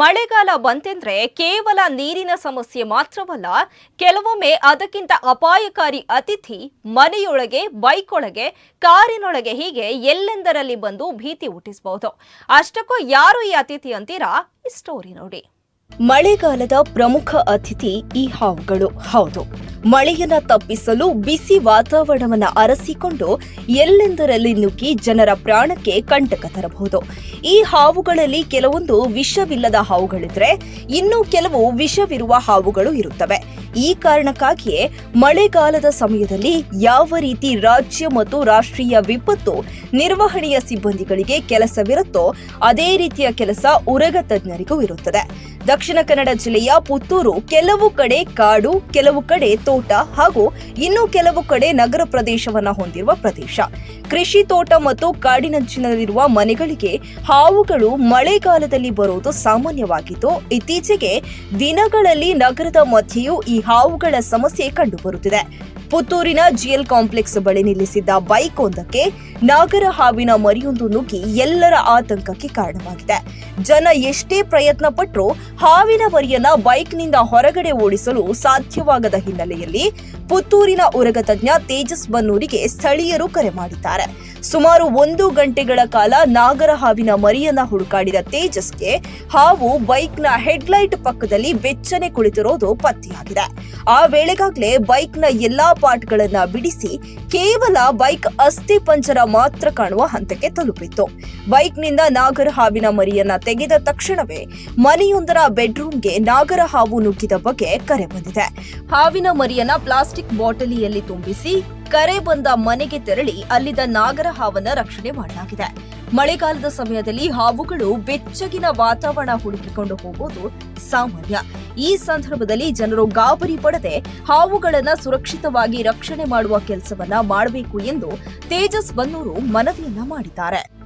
ಮಳೆಗಾಲ ಬಂತೆಂದ್ರೆ ಕೇವಲ ನೀರಿನ ಸಮಸ್ಯೆ ಮಾತ್ರವಲ್ಲ, ಕೆಲವೊಮ್ಮೆ ಅದಕ್ಕಿಂತ ಅಪಾಯಕಾರಿ ಅತಿಥಿ ಮನೆಯೊಳಗೆ ಬೈಕ್ ಒಳಗೆ ಕಾರಿನೊಳಗೆ ಹೀಗೆ ಎಲ್ಲೆಂದರಲ್ಲಿ ಬಂದು ಭೀತಿ ಹುಟ್ಟಿಸಬಹುದು ಅಷ್ಟಕ್ಕೂ ಯಾರು ಈ ಅತಿಥಿ ಅಂತೀರಾ? ಈ ಸ್ಟೋರಿ ನೋಡಿ. ಮಳೆಗಾಲದ ಪ್ರಮುಖ ಅತಿಥಿ ಈ ಹಾವುಗಳು. ಹೌದು. ಮಳೆಯನ್ನ ತಪ್ಪಿಸಲು ಬಿಸಿ ವಾತಾವರಣವನ್ನ ಅರಸಿಕೊಂಡು ಎಲ್ಲೆಂದರಲ್ಲಿ ನುಗ್ಗಿ ಜನರ ಪ್ರಾಣಕ್ಕೆ ಕಂಟಕ ತರಬಹುದು. ಈ ಹಾವುಗಳಲ್ಲಿ ಕೆಲವೊಂದು ವಿಷವಿಲ್ಲದ ಹಾವುಗಳಿದ್ರೆ ಇನ್ನು ಕೆಲವು ವಿಷವಿರುವ ಹಾವುಗಳು ಇರುತ್ತವೆ. ಈ ಕಾರಣಕ್ಕಾಗಿಯೇ ಮಳೆಗಾಲದ ಸಮಯದಲ್ಲಿ ಯಾವ ರೀತಿ ರಾಜ್ಯ ಮತ್ತು ರಾಷ್ಟ್ರೀಯ ವಿಪತ್ತು ನಿರ್ವಹಣೆಯ ಸಿಬ್ಬಂದಿಗಳಿಗೆ ಕೆಲಸವಿರುತ್ತೋ ಅದೇ ರೀತಿಯ ಕೆಲಸ ಉರಗ ತಜ್ಞರಿಗೂ ಇರುತ್ತದೆ. ದಕ್ಷಿಣ ಕನ್ನಡ ಜಿಲ್ಲೆಯ ಪುತ್ತೂರು ಕೆಲವು ಕಡೆ ಕಾಡು, ಕೆಲವು ಕಡೆ ತೋಟ ಹಾಗೂ ಇನ್ನೂ ಕೆಲವು ಕಡೆ ನಗರ ಪ್ರದೇಶವನ್ನ ಹೊಂದಿರುವ ಪ್ರದೇಶ. ಕೃಷಿ ತೋಟ ಮತ್ತು ಕಾಡಿನಂಚಿನಲ್ಲಿರುವ ಮನೆಗಳಿಗೆ ಹಾವುಗಳು ಮಳೆಗಾಲದಲ್ಲಿ ಬರುವುದು ಸಾಮಾನ್ಯವಾಗಿದ್ದು ಇತ್ತೀಚೆಗೆ ದಿನಗಳಲ್ಲಿ ನಗರದ ಮಧ್ಯೆಯೂ ಈ ಹಾವುಗಳ ಸಮಸ್ಯೆ ಕಂಡುಬರುತ್ತಿದೆ. ಪುತ್ತೂರಿನ ಜಿಎಲ್ ಕಾಂಪ್ಲೆಕ್ಸ್ ಬಳಿ ನಿಲ್ಲಿಸಿದ್ದ ಬೈಕ್ ಒಂದಕ್ಕೆ ನಾಗರ ಹಾವಿನ ಮರಿಯೊಂದು ನುಗ್ಗಿ ಎಲ್ಲರ ಆತಂಕಕ್ಕೆ ಕಾರಣವಾಗಿದೆ. ಜನ ಎಷ್ಟೇ ಪ್ರಯತ್ನ ಪಟ್ಟರೂ ಹಾವಿನ ಮರಿಯನ್ನ ಬೈಕ್ನಿಂದ ಹೊರಗಡೆ ಓಡಿಸಲು ಸಾಧ್ಯವಾಗದ ಹಿನ್ನೆಲೆಯಲ್ಲಿ ಪುತ್ತೂರಿನ ಉರಗ ತಜ್ಞ ತೇಜಸ್ ಬನ್ನೂರಿಗೆ ಸ್ಥಳೀಯರು ಕರೆ ಮಾಡಿದ್ದಾರೆ. ಸುಮಾರು ಒಂದು ಗಂಟೆಗಳ ಕಾಲ ನಾಗರ ಹಾವಿನ ಮರಿಯನ್ನ ಹುಡುಕಾಡಿದ ತೇಜಸ್ಗೆ ಹಾವು ಬೈಕ್ನ ಹೆಡ್ಲೈಟ್ ಪಕ್ಕದಲ್ಲಿ ಬೆಚ್ಚನೆ ಕುಳಿತಿರೋದು ಪತ್ತೆಯಾಗಿದೆ. ಆ ವೇಳೆಗಾಗ್ಲೇ ಬೈಕ್ನ ಎಲ್ಲಾ ಪಾರ್ಟ್ಗಳನ್ನ ಬಿಡಿಸಿ ಕೇವಲ ಬೈಕ್ ಅಸ್ಥಿ ಪಂಜರ ಮಾತ್ರ ಕಾಣುವ ಹಂತಕ್ಕೆ ತಲುಪಿತ್ತು. ಬೈಕ್ನಿಂದ ನಾಗರ ಹಾವಿನ ಮರಿಯನ್ನ ತೆಗೆದ ತಕ್ಷಣವೇ ಮನೆಯೊಂದರ ಬೆಡ್ರೂಮ್ಗೆ ನಾಗರ ಹಾವು ನುಗ್ಗಿದ ಬಗ್ಗೆ ಕರೆ ಬಂದಿದೆ. ಹಾವಿನ ಮರಿಯನ್ನ ಪ್ಲಾಸ್ಟಿಕ್ ಬಾಟಲಿಯಲ್ಲಿ ತುಂಬಿಸಿ ಕರೆ ಬಂದ ಮನೆಗೆ ತೆರಳಿ ಅಲ್ಲಿದ್ದ ನಾಗರ ಹಾವನ್ನ ರಕ್ಷಣೆ ಮಾಡಲಾಗಿದೆ. ಮಳೆಗಾಲದ ಸಮಯದಲ್ಲಿ ಹಾವುಗಳು ಬೆಚ್ಚಗಿನ ವಾತಾವರಣ ಹುಡುಕಿಕೊಂಡು ಹೋಗೋದು ಸಾಮಾನ್ಯ. ಈ ಸಂದರ್ಭದಲ್ಲಿ ಜನರು ಗಾಬರಿ ಪಡದೆ ಹಾವುಗಳನ್ನ ಸುರಕ್ಷಿತವಾಗಿ ರಕ್ಷಣೆ ಮಾಡುವ ಕೆಲಸವನ್ನ ಮಾಡಬೇಕು ಎಂದು ತೇಜಸ್ ಬನ್ನೂರು ಮನವಿಯನ್ನ ಮಾಡಿದ್ದಾರೆ.